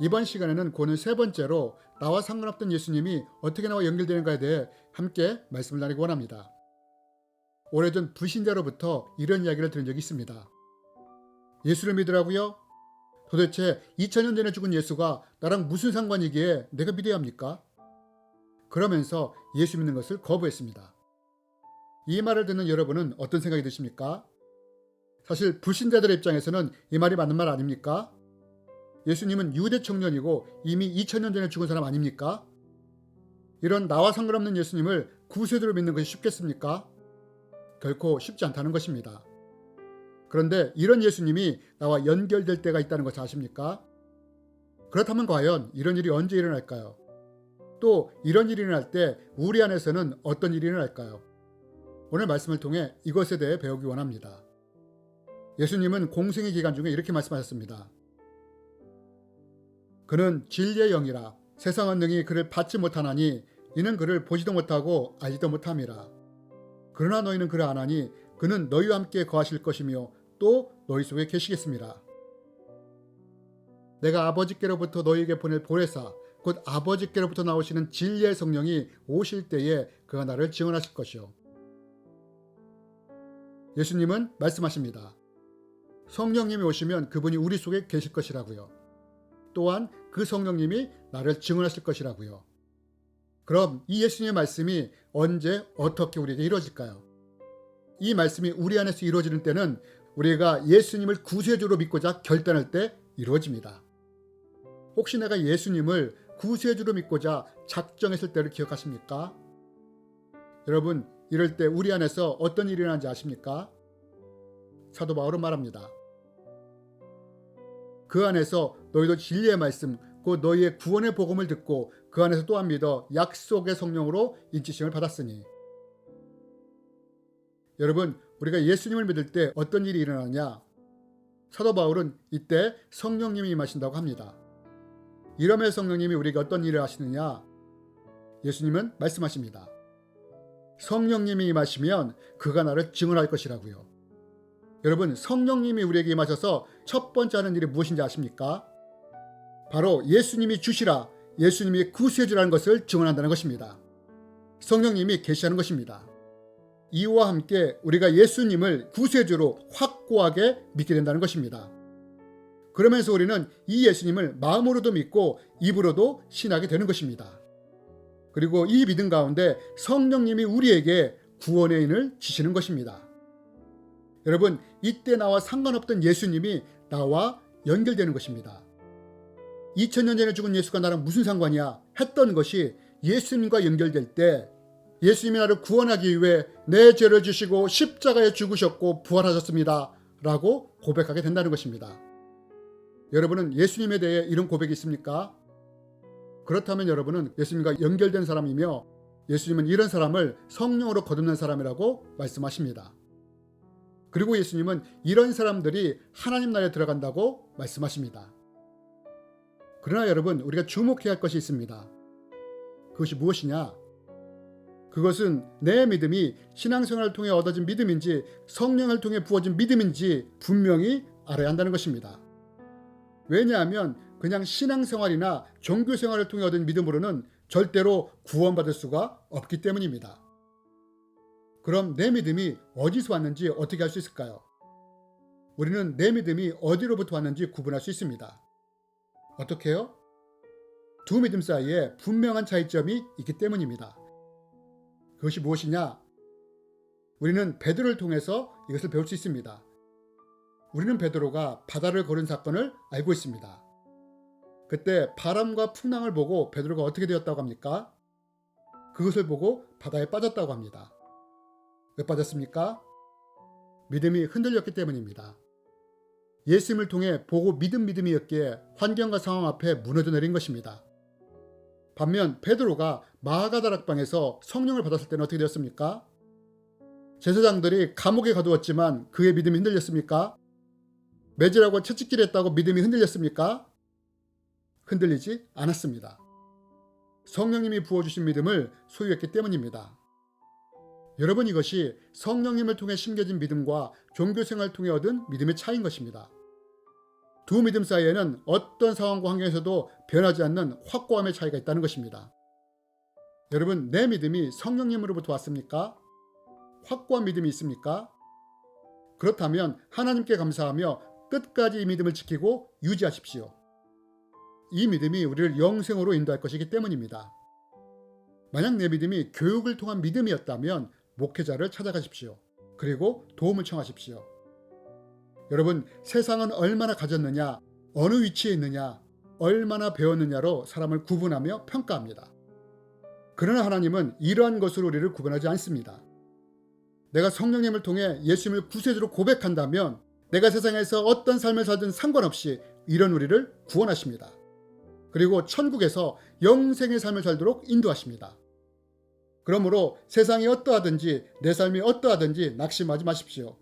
이번 시간에는 고는 세 번째로 나와 상관없던 예수님이 어떻게 나와 연결되는가에 대해 함께 말씀을 나누기 원합니다. 오래전 불신자로부터 이런 이야기를 들은 적이 있습니다. 예수를 믿으라고요? 도대체 2000년 전에 죽은 예수가 나랑 무슨 상관이기에 내가 믿어야 합니까? 그러면서 예수 믿는 것을 거부했습니다. 이 말을 듣는 여러분은 어떤 생각이 드십니까? 사실 불신자들의 입장에서는 이 말이 맞는 말 아닙니까? 예수님은 유대 청년이고 이미 2000년 전에 죽은 사람 아닙니까? 이런 나와 상관없는 예수님을 구세주로 믿는 것이 쉽겠습니까? 결코 쉽지 않다는 것입니다. 그런데 이런 예수님이 나와 연결될 때가 있다는 것을 아십니까? 그렇다면 과연 이런 일이 언제 일어날까요? 또 이런 일이 일어날 때 우리 안에서는 어떤 일이 일어날까요? 오늘 말씀을 통해 이것에 대해 배우기 원합니다. 예수님은 공생의 기간 중에 이렇게 말씀하셨습니다. 그는 진리의 영이라 세상은 능히 그를 받지 못하나니 이는 그를 보지도 못하고 알지도 못함이라. 그러나 너희는 그를 아나니 그는 너희와 함께 거하실 것이며 또 너희 속에 계시겠습니다. 내가 아버지께로부터 너희에게 보낼 보혜사 곧 아버지께로부터 나오시는 진리의 성령이 오실 때에 그가 나를 증언하실 것이요. 예수님은 말씀하십니다. 성령님이 오시면 그분이 우리 속에 계실 것이라고요. 또한 그 성령님이 나를 증언하실 것이라고요. 그럼 이 예수님의 말씀이 언제 어떻게 우리에게 이루어질까요? 이 말씀이 우리 안에서 이루어지는 때는 우리가 예수님을 구세주로 믿고자 결단할 때 이루어집니다. 혹시 내가 예수님을 구세주로 믿고자 작정했을 때를 기억하십니까? 여러분, 이럴 때 우리 안에서 어떤 일이 일어나는지 아십니까? 사도 바울은 말합니다. 그 안에서 너희도 진리의 말씀, 곧 너희의 구원의 복음을 듣고 그 안에서 또한 믿어 약속의 성령으로 인치심을 받았으니. 여러분, 우리가 예수님을 믿을 때 어떤 일이 일어나냐? 사도 바울은 이때 성령님이 임하신다고 합니다. 이러면 성령님이 우리에게 어떤 일을 하시느냐? 예수님은 말씀하십니다. 성령님이 임하시면 그가 나를 증언할 것이라고요. 여러분, 성령님이 우리에게 임하셔서 첫 번째 하는 일이 무엇인지 아십니까? 바로 예수님이 주시라, 예수님이 구세주라는 것을 증언한다는 것입니다. 성령님이 계시하는 것입니다. 이와 함께 우리가 예수님을 구세주로 확고하게 믿게 된다는 것입니다. 그러면서 우리는 이 예수님을 마음으로도 믿고 입으로도 신하게 되는 것입니다. 그리고 이 믿음 가운데 성령님이 우리에게 구원의 인을 지시는 것입니다. 여러분, 이때 나와 상관없던 예수님이 나와 연결되는 것입니다. 2000년 전에 죽은 예수가 나랑 무슨 상관이야? 했던 것이 예수님과 연결될 때 예수님이 나를 구원하기 위해 내 죄를 지시고 십자가에 죽으셨고 부활하셨습니다. 라고 고백하게 된다는 것입니다. 여러분은 예수님에 대해 이런 고백이 있습니까? 그렇다면 여러분은 예수님과 연결된 사람이며 예수님은 이런 사람을 성령으로 거듭난 사람이라고 말씀하십니다. 그리고 예수님은 이런 사람들이 하나님 나라에 들어간다고 말씀하십니다. 그러나 여러분, 우리가 주목해야 할 것이 있습니다. 그것이 무엇이냐? 그것은 내 믿음이 신앙생활을 통해 얻어진 믿음인지 성령을 통해 부어진 믿음인지 분명히 알아야 한다는 것입니다. 왜냐하면 그냥 신앙생활이나 종교생활을 통해 얻은 믿음으로는 절대로 구원받을 수가 없기 때문입니다. 그럼 내 믿음이 어디서 왔는지 어떻게 알 수 있을까요? 우리는 내 믿음이 어디로부터 왔는지 구분할 수 있습니다. 어떻게요? 두 믿음 사이에 분명한 차이점이 있기 때문입니다. 그것이 무엇이냐? 우리는 베드로를 통해서 이것을 배울 수 있습니다. 우리는 베드로가 바다를 걸은 사건을 알고 있습니다. 그때 바람과 풍랑을 보고 베드로가 어떻게 되었다고 합니까? 그것을 보고 바다에 빠졌다고 합니다. 왜 빠졌습니까? 믿음이 흔들렸기 때문입니다. 예수님을 통해 보고 믿음 믿음이었기에 환경과 상황 앞에 무너져 내린 것입니다. 반면 베드로가 마가다락방에서 성령을 받았을 때는 어떻게 되었습니까? 제사장들이 감옥에 가두었지만 그의 믿음이 흔들렸습니까? 매질하고 채찍질 했다고 믿음이 흔들렸습니까? 흔들리지 않았습니다. 성령님이 부어주신 믿음을 소유했기 때문입니다. 여러분 이것이 성령님을 통해 심겨진 믿음과 종교생활을 통해 얻은 믿음의 차이인 것입니다. 두 믿음 사이에는 어떤 상황과 환경에서도 변하지 않는 확고함의 차이가 있다는 것입니다. 여러분, 내 믿음이 성령님으로부터 왔습니까? 확고한 믿음이 있습니까? 그렇다면 하나님께 감사하며 끝까지 이 믿음을 지키고 유지하십시오. 이 믿음이 우리를 영생으로 인도할 것이기 때문입니다. 만약 내 믿음이 교육을 통한 믿음이었다면 목회자를 찾아가십시오. 그리고 도움을 청하십시오. 여러분, 세상은 얼마나 가졌느냐, 어느 위치에 있느냐, 얼마나 배웠느냐로 사람을 구분하며 평가합니다. 그러나 하나님은 이러한 것으로 우리를 구분하지 않습니다. 내가 성령님을 통해 예수님을 구세주로 고백한다면 내가 세상에서 어떤 삶을 살든 상관없이 이런 우리를 구원하십니다. 그리고 천국에서 영생의 삶을 살도록 인도하십니다. 그러므로 세상이 어떠하든지 내 삶이 어떠하든지 낙심하지 마십시오.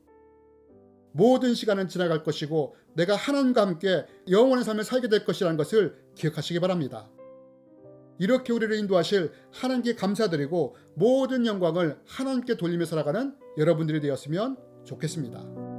모든 시간은 지나갈 것이고 내가 하나님과 함께 영원의 삶을 살게 될 것이라는 것을 기억하시기 바랍니다. 이렇게 우리를 인도하실 하나님께 감사드리고 모든 영광을 하나님께 돌리며 살아가는 여러분들이 되었으면 좋겠습니다.